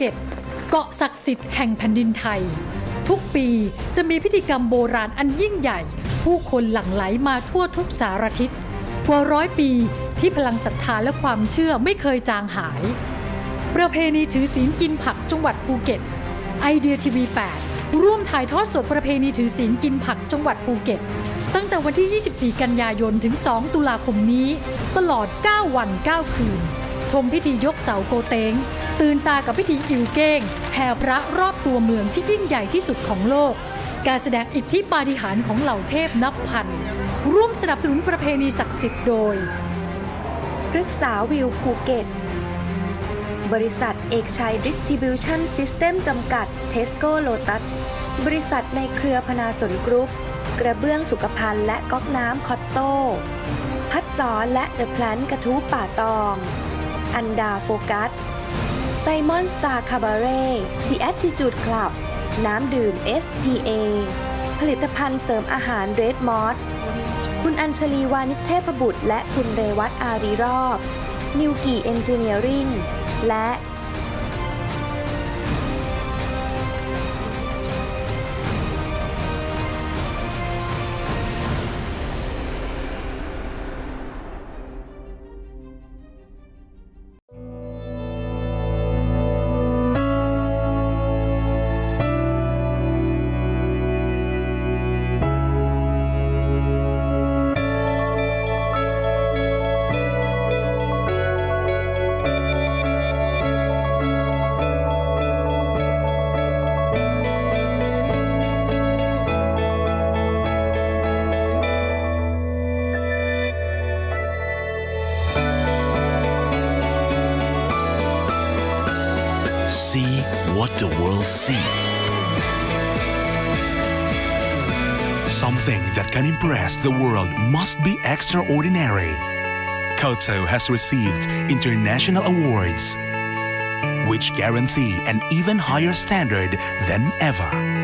เก็ต เกาะศักดิ์สิทธิ์แห่งแผ่นดินไทย ทุกปีจะมีพิธีกรรมโบราณอันยิ่งใหญ่ ผู้คนหลั่งไหลมาทั่วทุกสารทิศกว่าร้อยปีที่พลังศรัทธาและความเชื่อไม่เคยจางหาย ประเพณีถือศีลกินผักจังหวัดภูเก็ต ไอเดียทีวี 8 ร่วมถ่ายทอดสดประเพณีถือศีลกินผักจังหวัดภูเก็ต ตั้งแต่วันที่ 24 กันยายนถึง 2 ตุลาคมนี้ ตลอด 9 วัน 9 คืน ชมพิธียกเสาโกเตงตื่นตากับพิธีอิวเก้งแห่พระรอบตัวเมืองที่ยิ่งใหญ่ที่สุดของโลก การแสดงอิทธิปาฏิหาริย์ของเหล่าเทพนับพัน ร่วมสนับสนุนประเพณีศักดิ์สิทธิ์โดยพฤกษาวิวภูเก็ต บริษัทเอกชัยดิสติบิวชั่นซิสเต็มจำกัดเทสโก้โลตัส บริษัทในเครือพนาสนกรุ๊ป กระเบื้องสุขภัณฑ์และก๊อกน้ำคอตโต้ พัดสอนและเดอะแพลนกระทู้ป่าตอง อันดาโฟกัส ไซมอนสตาร์คาบาเร่ The Attitude Club น้ำดื่ม SPA ผลิตภัณฑ์เสริมอาหารเรดมอสคุณอัญชลีวานิเทพบุตร และคุณเรวัตอารีรอบ นิวกีเอนจิเนียริงและ See what the world see. Something that can impress the world must be extraordinary. Koto has received international awards, which guarantee an even higher standard than ever.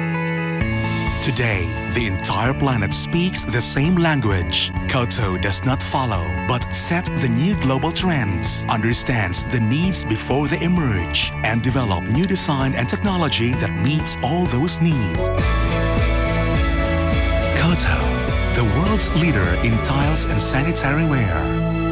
Today, the entire planet speaks the same language. Koto does not follow, but set the new global trends, understands the needs before they emerge, and develop new design and technology that meets all those needs. Koto, the world's leader in tiles and sanitary ware.